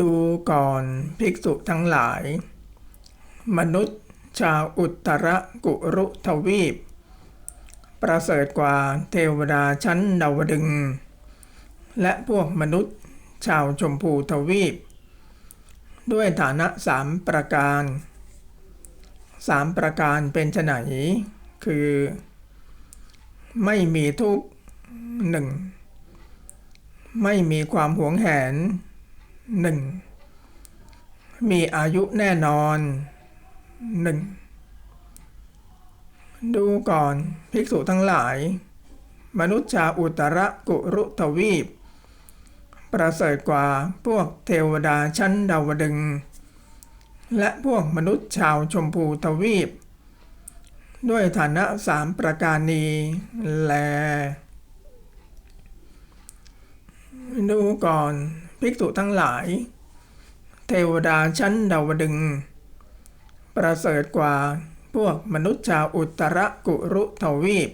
ดูก่อนภิกษุทั้งหลาย มนุษย์ชาวอุตรกุรุทวีป ประเสริฐกว่าเทวดาชั้นดาวดึง และพวกมนุษย์ชาวชมพูทวีป ด้วยฐานะสามประการสามประการเป็นไนคือ ไม่มีทุกข์หนึ่งไม่มีความหวงแหน หนึ่งมีอายุแน่นอนหนึ่งดูก่อนภิกษุทั้งหลาย มนุษย์ชาอุตรกุรุทวีป ประเสริฐกว่าพวกเทวดาชั้นดาวดึง และพวกมนุษย์ชาวชมพูทวีป ด้วยฐานะสามประการนี้แลดูก่อน ภิกษุทั้งหลาย เทวดาชั้นดาวดึงส์ประเสริฐกว่าพวกมนุษย์ชาวอุตรกุรุทวีป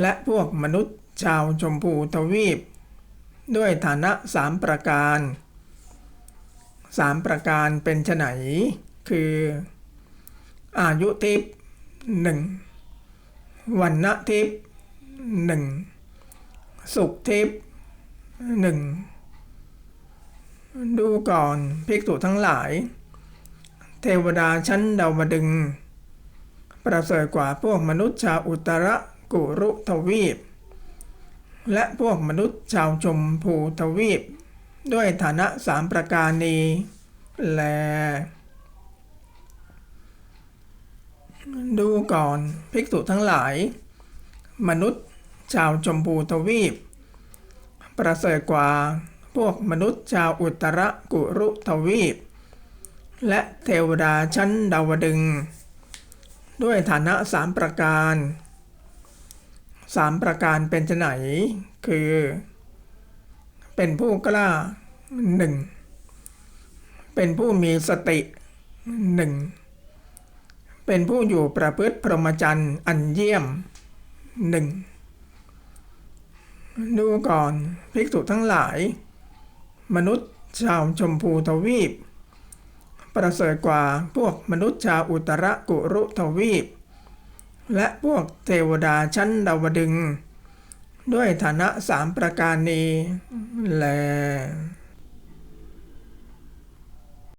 และพวกมนุษย์ชาวชมพูทวีป ด้วยฐานะสามประการสามประการเป็นไฉนคือ อายุทิพย์หนึ่งวันณทิพย์หนึ่งสุขทิพย์หนึ่ง ดูก่อนภิกษุทั้งหลาย เทวดาชั้นดาวดึง ประเสริฐกว่าพวกมนุษย์ชาวอุตรกุรุทวีป และพวกมนุษย์ชาวชมพูทวีป ด้วยฐานะสามประการนี้แล ดูก่อนภิกษุทั้งหลาย มนุษย์ชาวชมพูทวีป ประเสริฐกว่า พวกมนุษย์ชาวอุตรกุรุทวีป และเทวดาชั้นดาวดึง ด้วยฐานะสามประการสามประการเป็นไฉนคือ เป็นผู้กล้าหนึ่งเป็นผู้มีสติหนึ่งเป็นผู้อยู่ประพฤติพรหมจรรย์อันเยี่ยมหนึ่งดูก่อนภิกษุทั้งหลาย มนุษย์ชาวชมพูทวีป ประเสริฐกว่าพวกมนุษย์ชาวอุตรกุรุทวีป และพวกเทวดาชั้นดาวดึง ด้วยฐานะสามประการนี้แล